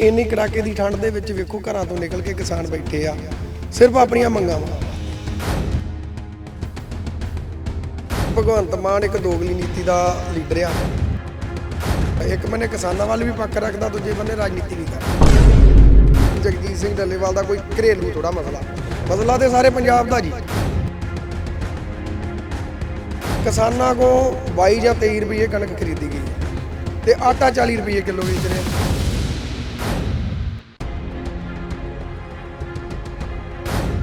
ਇੰਨੀ ਕੜਾਕੇ ਦੀ ਠੰਡ ਦੇ ਵਿੱਚ ਵੇਖੋ ਘਰਾਂ ਤੋਂ ਨਿਕਲ ਕੇ ਕਿਸਾਨ ਬੈਠੇ ਆ। ਸਿਰਫ ਆਪਣੀਆਂ ਮੰਗਾਂ ਵਾਂ। ਭਗਵੰਤ ਮਾਨ ਇੱਕ ਦੋਗਲੀ ਨੀਤੀ ਦਾ ਲੀਡਰ ਆ। ਇੱਕ ਬੰਨੇ ਕਿਸਾਨਾਂ ਵੱਲ ਵੀ ਪੱਖ ਰੱਖਦਾ, ਦੂਜੇ ਬੰਨੇ ਰਾਜਨੀਤੀ ਵੀ ਕਰਦਾ। ਜਗਜੀਤ ਸਿੰਘ ਡੱਲੇਵਾਲ ਦਾ ਕੋਈ ਘਰੇਲੂ ਥੋੜਾ ਮਸਲਾ। ਮਸਲਾ ਤੇ ਸਾਰੇ ਪੰਜਾਬ ਦਾ ਜੀ। ਕਿਸਾਨਾਂ ਕੋ 22 ਜਾਂ 23 ਰੁਪਏ ਕਣਕ ਖਰੀਦੀ ਗਈ ਹੈ ਤੇ ਆਟਾ 40 ਰੁਪਏ ਕਿਲੋ ਵੇਚ ਰਿਹਾ।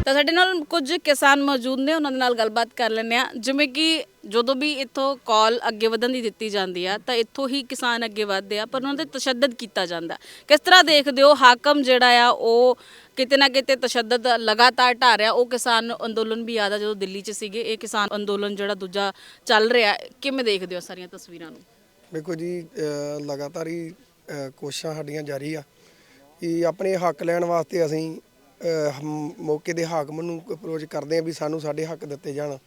ਤਾਂ ਸਾਡੇ ਨਾਲ ਕੁਝ ਕਿਸਾਨ ਮੌਜੂਦ ਨੇ, ਉਹਨਾਂ ਦੇ ਨਾਲ ਗੱਲਬਾਤ ਕਰ ਲੈਂਦੇ ਆ ਜਿਵੇਂ ਕਿ ਜਦੋਂ ਵੀ ਇੱਥੋਂ ਕਾਲ ਅੱਗੇ ਵਧਣ ਦੀ ਦਿੱਤੀ ਜਾਂਦੀ ਆ, ਤਾਂ ਇੱਥੋਂ ਹੀ ਕਿਸਾਨ ਅੱਗੇ ਵਧਦੇ ਆ, ਪਰ ਉਹਨਾਂ ਤੇ ਤਸ਼ੱਦਦ ਕੀਤਾ ਜਾਂਦਾ। ਕਿਸ ਤਰ੍ਹਾਂ ਦੇਖਦੇ ਹੋ ਹਾਕਮ ਜਿਹੜਾ ਆ, ਉਹ ਕਿਤੇ ਨਾ ਕਿਤੇ ਤਸ਼ੱਦਦ ਲਗਾਤਾਰ ਢਾ ਰਿਹਾ? ਉਹ ਕਿਸਾਨ ਅੰਦੋਲਨ ਵੀ ਆਦਾ ਜਦੋਂ ਦਿੱਲੀ 'ਚ ਸੀਗੇ, ਇਹ ਕਿਸਾਨ ਅੰਦੋਲਨ ਜਿਹੜਾ ਦੂਜਾ ਚੱਲ ਰਿਹਾ, ਕਿਵੇਂ ਦੇਖਦੇ ਹੋ ਸਾਰੀਆਂ ਤਸਵੀਰਾਂ ਨੂੰ? ਦੇਖੋ ਜੀ ਲਗਾਤਾਰ ਹੀ ਕੋਸ਼ਿਸ਼ਾਂ ਸਾਡੀਆਂ ਜਾਰੀ ਆ ਕਿ ਆਪਣੇ ਹੱਕ ਲੈਣ ਵਾਸਤੇ ਅਸੀਂ ਅ, ਹਮ- ਮੌਕੇ ਦੇ ਹਾਕਮ ਨੂੰ ਅਪਰੋਚ ਕਰਦੇ ਆ ਵੀ ਸਾਨੂੰ ਸਾਡੇ ਹੱਕ ਦਿੱਤੇ ਜਾਣ।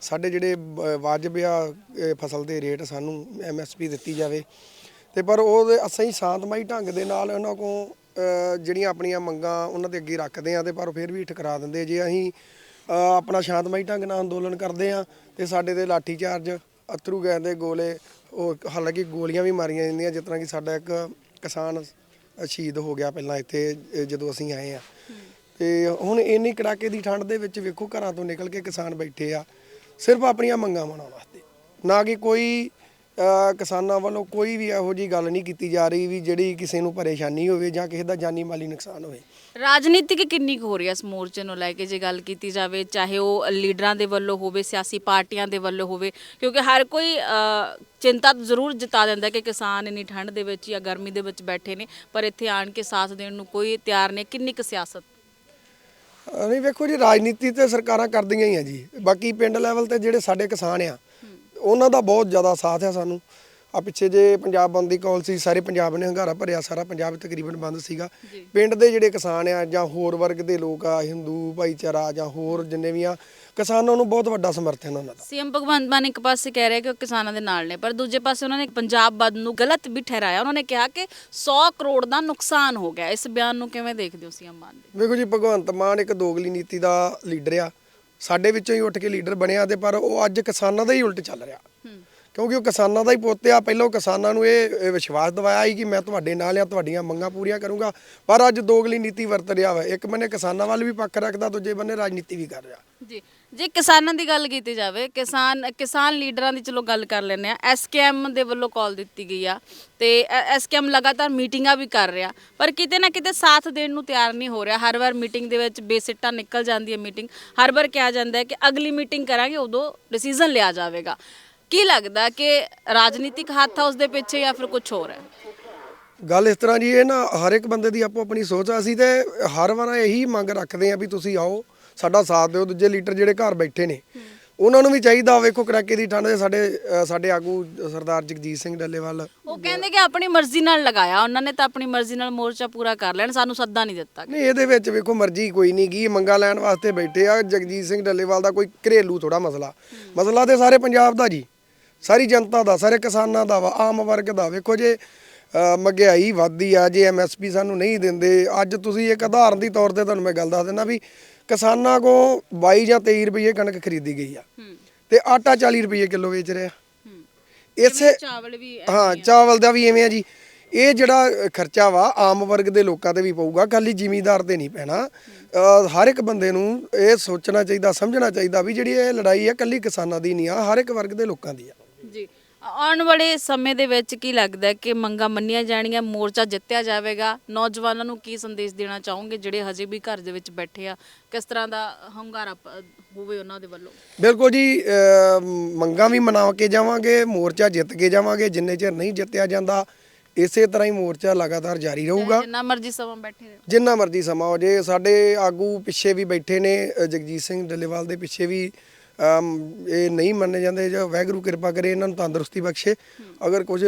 ਸਾਡੇ ਜਿਹੜੇ ਬ- ਵਾਜਬ ਆ ਅ, ਫਸਲ ਦੇ ਰੇਟ ਸਾਨੂੰ ਐਮਐਸਪੀ ਦਿੱਤੀ ਜਾਵੇ। ਤੇ ਪਰ ਉਹ ਅਸੀਂ ਸ਼ਾਂਤਮਈ ਢੰਗ ਦੇ ਨਾਲ ਉਹਨਾਂ ਕੋਲ ਅ, ਜਿਹੜੀਆਂ ਆਪਣੀਆਂ ਮੰਗਾਂ ਉਹਨਾਂ ਦੇ ਅੱਗੇ ਰੱਖਦੇ ਆ ਤੇ ਪਰ ਫਿਰ ਵੀ ਠਕਰਾ ਦਿੰਦੇ ਜੇ ਅਸੀਂ ਅ, ਆਪਣਾ ਸ਼ਾਂਤਮਈ ਢੰਗ ਨਾਲ ਅੰਦੋਲਨ ਕਰਦੇ ਆ ਤੇ ਸਾਡੇ ਤੇ ਲਾਠੀ ਚਾਰਜ ਅਥਰੂ ਗੈਸ ਦੇ ਗੋਲੇ ਉਹ ਹਾਲਾਂਕਿ ਗੋਲੀਆਂ ਵੀ ਮਾਰੀਆਂ ਜਾਂਦੀਆਂ ਜਿਸ ਤਰ੍ਹਾਂ ਕਿ ਸਾਡਾ ਇੱਕ ਕਿਸਾਨ ਸ਼ਹੀਦ ਹੋ ਗਿਆ ਪਹਿਲਾਂ ਇੱਥੇ ਅ, ਜਦੋਂ ਅਸੀਂ ਆਏ ਆ। ਤੇ ਹੁਣ ਇੰਨੀ ਕੜਾਕੇ ਦੀ ਠੰਡ ਦੇ ਵਿੱਚ ਵੇਖੋ ਘਰਾਂ ਤੋਂ ਨਿਕਲ ਕੇ ਕਿਸਾਨ ਬੈਠੇ ਆ, ਸਿਰਫ ਆਪਣੀਆਂ ਮੰਗਾਂ ਮਨਾਉਣ ਵਾਸਤੇ। ਨਾ ਕਿ ਕੋਈ ਕਿਸਾਨਾਂ ਵੱਲੋਂ ਕੋਈ ਵੀ ਇਹੋ ਜੀ ਗੱਲ ਨਹੀਂ ਕੀਤੀ ਜਾ ਰਹੀ ਵੀ ਜਿਹੜੀ ਕਿਸੇ ਨੂੰ ਪਰੇਸ਼ਾਨੀ ਹੋਵੇ ਜਾਂ ਕਿਸੇ ਦਾ ਜਾਨੀ ਮਾਲੀ ਨੁਕਸਾਨ ਹੋਵੇ। ਰਾਜਨੀਤਿਕ ਕਿੰਨੀ ਕੁ ਹੋ ਰਹੀ ਹੈ ਇਸ ਮੋਰਚੇ ਨੂੰ ਲੈ ਕੇ ਜੇ ਗੱਲ ਕੀਤੀ ਜਾਵੇ, ਚਾਹੇ ਉਹ ਲੀਡਰਾਂ ਦੇ ਵੱਲੋਂ ਹੋਵੇ, ਸਿਆਸੀ ਪਾਰਟੀਆਂ ਦੇ ਵੱਲੋਂ ਹੋਵੇ, ਕਿਉਂਕਿ ਹਰ ਕੋਈ ਚਿੰਤਾ ਜ਼ਰੂਰ ਜਤਾ ਦਿੰਦਾ ਕਿ ਕਿਸਾਨ ਇੰਨੀ ਠੰਡ ਦੇ ਵਿੱਚ ਜਾਂ ਗਰਮੀ ਦੇ ਵਿੱਚ ਬੈਠੇ ਨੇ, ਪਰ ਇੱਥੇ ਆਣ ਕੇ ਸਾਥ ਦੇਣ ਨੂੰ ਕੋਈ ਤਿਆਰ ਨਹੀਂ, ਕਿੰਨੀ ਕੁ ਸਿਆਸਤ? ਨਹੀਂ, ਵੇਖੋ ਜੀ, ਰਾਜਨੀਤੀ ਤੇ ਸਰਕਾਰਾਂ ਕਰਦੀਆਂ ਹੀ ਆ ਜੀ। ਬਾਕੀ ਪਿੰਡ ਲੈਵਲ ਤੇ ਜਿਹੜੇ ਸਾਡੇ ਕਿਸਾਨ ਆ, ਉਹਨਾਂ ਦਾ ਬਹੁਤ ਜ਼ਿਆਦਾ ਸਾਥ ਆ ਸਾਨੂੰ। ਆ ਪਿੱਛੇ ਜੇ ਪੰਜਾਬ ਬੰਦ ਦੀ ਕਾਲ ਸੀ ਸਾਰੇ ਪੰਜਾਬ ਨੇ ਹੰਗਾਰਾ ਭਰਿਆ ਸਾਰਾ ਪੰਜਾਬ ਤਕਰੀਬਨ ਬੰਦ ਸੀਗਾ। ਪਿੰਡ ਦੇ ਜਿਹੜੇ ਕਿਸਾਨ ਆ ਜਾਂ ਹੋਰ ਵਰਗ ਦੇ ਲੋਕ ਆ ਹਿੰਦੂ ਭਾਈਚਾਰਾ ਜਾਂ ਹੋਰ ਜਿੰਨੇ ਵੀ ਆ ਕਿਸਾਨਾਂ ਨੂੰ ਬਹੁਤ ਵੱਡਾ ਸਮਰਥਨ ਉਹਨਾਂ ਦਾ। ਸੀਐਮ ਭਗਵੰਤ ਮਾਨ ਇੱਕ ਪਾਸੇ ਕਹਿ ਰਿਹਾ ਕਿ ਉਹ ਕਿਸਾਨਾਂ ਦੇ ਨਾਲ ਨੇ ਪਰ ਦੂਜੇ ਪਾਸੇ ਉਹਨਾਂ ਨੇ ਪੰਜਾਬ ਬੰਦ ਨੂੰ ਗਲਤ ਵੀ ਠਹਿਰਾਇਆ। ਉਹਨਾਂ ਨੇ ਕਿਹਾ ਕਿ 100 ਕਰੋੜ ਦਾ ਨੁਕਸਾਨ ਹੋ ਗਿਆ। ਇਸ ਬਿਆਨ ਨੂੰ ਕਿਵੇਂ ਦੇਖਦੇ ਹੋ ਸੀਐਮ ਮਾਨ ਦੇ ਵੇਖੋ ਜੀ ਭਗਵੰਤ ਮਾਨ ਇੱਕ ਦੋਗਲੀ ਨੀਤੀ ਦਾ ਲੀਡਰ ਆ। ਸਾਡੇ ਵਿੱਚੋਂ ਹੀ ਉੱਠ ਕੇ ਲੀਡਰ ਬਣਿਆ ਤੇ ਪਰ ਉਹ ਅੱਜ ਕਿਸਾਨਾਂ ਦਾ ਹੀ ਉਲਟ ਚੱਲ ਰਿਹਾ। ਕਿਉਂਕਿ ਉਹ ਕਿਸਾਨਾਂ ਦਾ ਹੀ ਪੁੱਤ ਆ, ਪਹਿਲਾਂ ਕਿਸਾਨਾਂ ਨੂੰ ਇਹ ਵਿਸ਼ਵਾਸ ਦਿਵਾਇਆ ਸੀ ਕਿ ਮੈਂ ਤੁਹਾਡੇ ਨਾਲ ਆ, ਤੁਹਾਡੀਆਂ ਮੰਗਾਂ ਪੂਰੀਆਂ ਕਰੂੰਗਾ। ਪਰ ਅੱਜ ਦੋਗਲੀ ਨੀਤੀ ਵਰਤ ਰਿਹਾ ਵਾ, ਇੱਕ ਬੰਨੇ ਕਿਸਾਨਾਂ ਵੱਲ ਵੀ ਪੱਖ ਰੱਖਦਾ, ਦੂਜੇ ਬੰਨੇ ਰਾਜਨੀਤੀ ਵੀ ਕਰ ਰਿਹਾ। ਜੀ, ਜੇ ਕਿਸਾਨਾਂ ਦੀ ਗੱਲ ਕੀਤੀ ਜਾਵੇ, ਕਿਸਾਨ ਕਿਸਾਨ ਲੀਡਰਾਂ ਦੀ ਚਲੋ ਗੱਲ ਕਰ ਲੈਂਦੇ ਆ, ਐਸਕੇਐਮ ਦੇ ਵੱਲੋਂ ਕਾਲ ਦਿੱਤੀ ਗਈ ਆ, ਤੇ ਐਸਕੇਐਮ ਲਗਾਤਾਰ ਮੀਟਿੰਗਾਂ ਵੀ ਕਰ ਰਿਹਾ, ਪਰ ਕਿਤੇ ਨਾ ਕਿਤੇ ਸਾਥ ਦੇਣ ਨੂੰ ਤਿਆਰ ਨਹੀਂ ਹੋ ਰਿਹਾ। ਹਰ ਵਾਰ ਮੀਟਿੰਗ ਦੇ ਵਿੱਚ ਬੇਸਿੱਟਾ ਨਿਕਲ ਜਾਂਦੀ ਹੈ ਮੀਟਿੰਗ, ਹਰ ਵਾਰ ਕਿਹਾ ਜਾਂਦਾ ਹੈ ਕਿ ਅਗਲੀ ਮੀਟਿੰਗ ਕਰਾਂਗੇ, ਉਦੋਂ ਡਿਸੀਜਨ ਲਿਆ ਜਾਵੇਗਾ। ਕੀ ਲੱਗਦਾ ਕਿ ਰਾਜਨੀਤਿਕ ਹੱਥ ਆ ਉਸ ਦੇ ਪਿੱਛੇ ਜਾਂ ਫਿਰ ਕੁਝ ਹੋਰ ਹੈ? ਗੱਲ ਇਸ ਤਰ੍ਹਾਂ ਜੀ ਇਹ ਨਾ ਹਰ ਇੱਕ ਬੰਦੇ ਦੀ ਆਪੋ ਆਪਣੀ ਸੋਚ ਆ। ਅਸੀਂ ਤੇ ਹਰ ਵਾਰ ਇਹੀ ਮੰਗ ਰੱਖਦੇ ਆ ਵੀ ਤੁਸੀਂ ਆਓ ਸਾਡਾ ਸਾਥ ਦਿਓ ਦੂਜੇ ਲੀਡਰ ਜਿਹੜੇ ਘਰ ਬੈਠੇ ਨੇ ਉਹਨਾਂ ਨੂੰ ਵੀ ਚਾਹੀਦਾ ਵੇਖੋ ਕੜਾਕੇ ਦੀ ਠੰਡ ਦੇ ਸਾਡੇ ਸਾਡੇ ਆਗੂ ਸਰਦਾਰ ਜਗਜੀਤ ਸਿੰਘ ਡੱਲੇਵਾਲ। ਉਹ ਕਹਿੰਦੇ ਕਿ ਆਪਣੀ ਮਰਜ਼ੀ ਨਾਲ ਲਗਾਇਆ ਉਹਨਾਂ ਨੇ ਤਾਂ ਆਪਣੀ ਮਰਜ਼ੀ ਨਾਲ ਮੋਰਚਾ ਪੂਰਾ ਕਰ ਲੈਣ ਸਾਨੂੰ ਸੱਦਾ ਨਹੀਂ ਦਿੱਤਾ। ਨਹੀਂ ਇਹਦੇ ਵਿੱਚ ਵੇਖੋ ਮਰਜ਼ੀ ਕੋਈ ਨਹੀਂ ਗੀ ਮੰਗਾ ਲੈਣ ਵਾਸਤੇ ਬੈਠੇ ਆ। ਜਗਜੀਤ ਸਿੰਘ ਡੱਲੇਵਾਲ ਦਾ ਕੋਈ ਘਰੇਲੂ ਥੋੜਾ ਮਸਲਾ। ਮਸਲਾ ਤੇ ਸਾਰੇ ਪੰਜਾਬ ਦਾ ਜੀ। ਸਾਰੀ ਜਨਤਾ ਦਾ ਸਾਰੇ ਕਿਸਾਨਾਂ ਦਾ ਵਾ ਆਮ ਵਰਗ ਦਾ। ਵੇਖੋ ਜੇ ਮਹਿੰਗਾਈ ਵੱਧਦੀ ਆ ਜੇ ਐਮਐਸਪੀ ਸਾਨੂੰ ਨਹੀਂ ਦਿੰਦੇ ਅੱਜ ਤੁਸੀਂ ਇੱਕ ਉਦਾਹਰਨ ਦੀ ਤੌਰ ਤੇ ਤੁਹਾਨੂੰ ਮੈਂ ਗੱਲ ਦੱਸ ਦਿੰਦਾ ਵੀ ਕਿਸਾਨਾਂ ਕੋ 22 ਜਾਂ 23 ਰੁਪਏ ਕਣਕ ਖਰੀਦੀ ਗਈ ਆ। ਤੇ ਆਟਾ 40 ਰੁਪਏ ਕਿਲੋ ਵੇਚ ਰਿਹਾ। ਇਸੇ ਚਾਵਲ ਵੀ ਹਾਂ ਚਾਵਲ ਦਾ ਵੀ ਐਵੇਂ ਆ ਜੀ। ਇਹ ਜਿਹੜਾ ਖਰਚਾ ਵਾ ਆਮ ਵਰਗ ਦੇ ਲੋਕਾਂ ਤੇ ਵੀ ਪਊਗਾ ਖਾਲੀ ਜ਼ਿਮੀਂਦਾਰ ਤੇ ਨਹੀਂ ਪੈਣਾ। ਹਰ ਇੱਕ ਬੰਦੇ ਨੂੰ ਇਹ ਸੋਚਣਾ ਚਾਹੀਦਾ ਸਮਝਣਾ ਚਾਹੀਦਾ ਵੀ ਜਿਹੜੀ ਇਹ ਲੜਾਈ ਹੈ ਕੱਲੀ ਕਿਸਾਨਾਂ ਦੀ ਨਹੀਂ ਆ ਹਰ ਇੱਕ ਵਰਗ ਦੇ ਲੋਕਾਂ ਦੀ ਆ। ਆਉਣ ਵਾਲੇ ਸਮੇਂ ਦੇ ਵਿੱਚ ਕੀ ਲੱਗਦਾ ਹੈ ਕਿ ਮੰਗਾਂ ਮੰਨੀਆਂ ਜਾਣਗੀਆਂ ਮੋਰਚਾ ਜਿੱਤਿਆ ਜਾਵੇਗਾ? ਨੌਜਵਾਨਾਂ ਨੂੰ ਕੀ ਸੰਦੇਸ਼ ਦੇਣਾ ਚਾਹੋਗੇ ਜਿਹੜੇ ਹਜੇ ਵੀ ਘਰ ਦੇ ਵਿੱਚ ਬੈਠੇ ਆ? ਕਿਸ ਤਰ੍ਹਾਂ ਦਾ ਹੰਗਾਰਾ ਪ- ਹੋਵੇ ਉਹਨਾਂ ਦੇ ਵੱਲੋਂ? ਬਿਲਕੁਲ ਜੀ ਅ, ਮੰਗਾਂ ਵੀ ਮਨਾ ਕੇ ਜਾਵਾਂਗੇ ਮੋਰਚਾ ਜਿੱਤ ਕੇ ਜਾਵਾਂਗੇ ਜਿੰਨੇ ਚਿਰ ਨਹੀਂ ਜਿੱਤਿਆ ਜਾਂਦਾ ਇਸੇ ਤਰ੍ਹਾਂ ਹੀ ਮੋਰਚਾ ਲਗਾਤਾਰ ਜਾਰੀ ਰਹੂਗਾ। ਜਿੰਨਾ ਮਰਜ਼ੀ ਸਮਾਂ ਬੈਠੇ ਰਹੋ। ਜਿੰਨਾ ਮਰਜ਼ੀ ਸਮਾਂ ਹੋ ਜੇ ਸਾਡੇ ਆਗੂ ਪਿੱਛੇ ਵੀ ਬੈਠੇ ਨੇ ਅ, ਜਗਜੀਤ ਸਿੰਘ ਡੱਲੇਵਾਲ ਦੇ ਪਿੱਛੇ ਵੀ ਇਹ ਨਹੀਂ ਮੰਨੇ ਜਾਂਦੇ ਜੋ ਵਾਹਿਗੁਰੂ ਕਿਰਪਾ ਕਰੇ ਇਹਨਾਂ ਨੂੰ ਤੰਦਰੁਸਤੀ ਬਖਸ਼ੇ। ਅਗਰ ਕੁਝ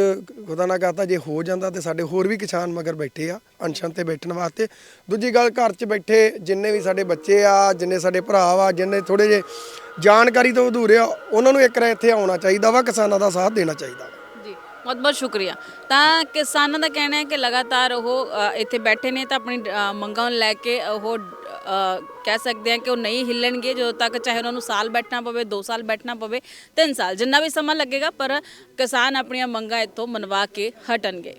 ਖੁਦਾ ਨਾ ਕਰਤਾ ਜੇ ਹੋ ਜਾਂਦਾ ਤੇ ਸਾਡੇ ਹੋਰ ਵੀ ਕਿਸਾਨ ਮਗਰ ਬੈਠੇ ਆ ਅਨਸ਼ਨ ਤੇ ਬੈਠਣ ਵਾਸਤੇ। ਦੂਜੀ ਗੱਲ, ਘਰ 'ਚ ਬੈਠੇ ਜਿੰਨੇ ਵੀ ਸਾਡੇ ਬੱਚੇ ਆ, ਜਿੰਨੇ ਸਾਡੇ ਭਰਾ ਵਾ, ਜਿੰਨੇ ਥੋੜੇ ਜੇ ਜਾਣਕਾਰੀ ਤੋਂ ਅਧੂਰੇ ਆ, ਉਹਨਾਂ ਨੂੰ ਇੱਕ ਰ ਇੱਥੇ ਆਉਣਾ ਚਾਹੀਦਾ ਵਾ, ਕਿਸਾਨਾਂ ਦਾ ਸਾਥ ਦੇਣਾ ਚਾਹੀਦਾ ਵਾ। ਬਹੁਤ ਬਹੁਤ ਸ਼ੁਕਰੀਆ। ਤਾਂ ਕਿਸਾਨਾਂ ਦਾ ਕਹਿਣਾ ਹੈ ਕਿ ਲਗਾਤਾਰ ਉਹ ਅ, ਇੱਥੇ ਬੈਠੇ ਨੇ ਤਾਂ ਆਪਣੀ ਅ, ਮੰਗਾਂ ਨੂੰ ਲੈ ਕੇ ਉਹ ਅ, ਕਹਿ ਸਕਦੇ ਆ ਕਿ ਉਹ ਨਹੀਂ ਹਿੱਲਣਗੇ ਜਦੋਂ ਤੱਕ ਚਾਹੇ ਉਹਨਾਂ ਨੂੰ ਸਾਲ ਬੈਠਣਾ ਪਵੇ 2 ਸਾਲ ਬੈਠਣਾ ਪਵੇ 3 ਸਾਲ ਜਿੰਨਾ ਵੀ ਸਮਾਂ ਲੱਗੇਗਾ ਪਰ ਕਿਸਾਨ ਆਪਣੀਆਂ ਮੰਗਾਂ ਇੱਥੋਂ ਮਨਵਾ ਕੇ ਹਟਣਗੇ।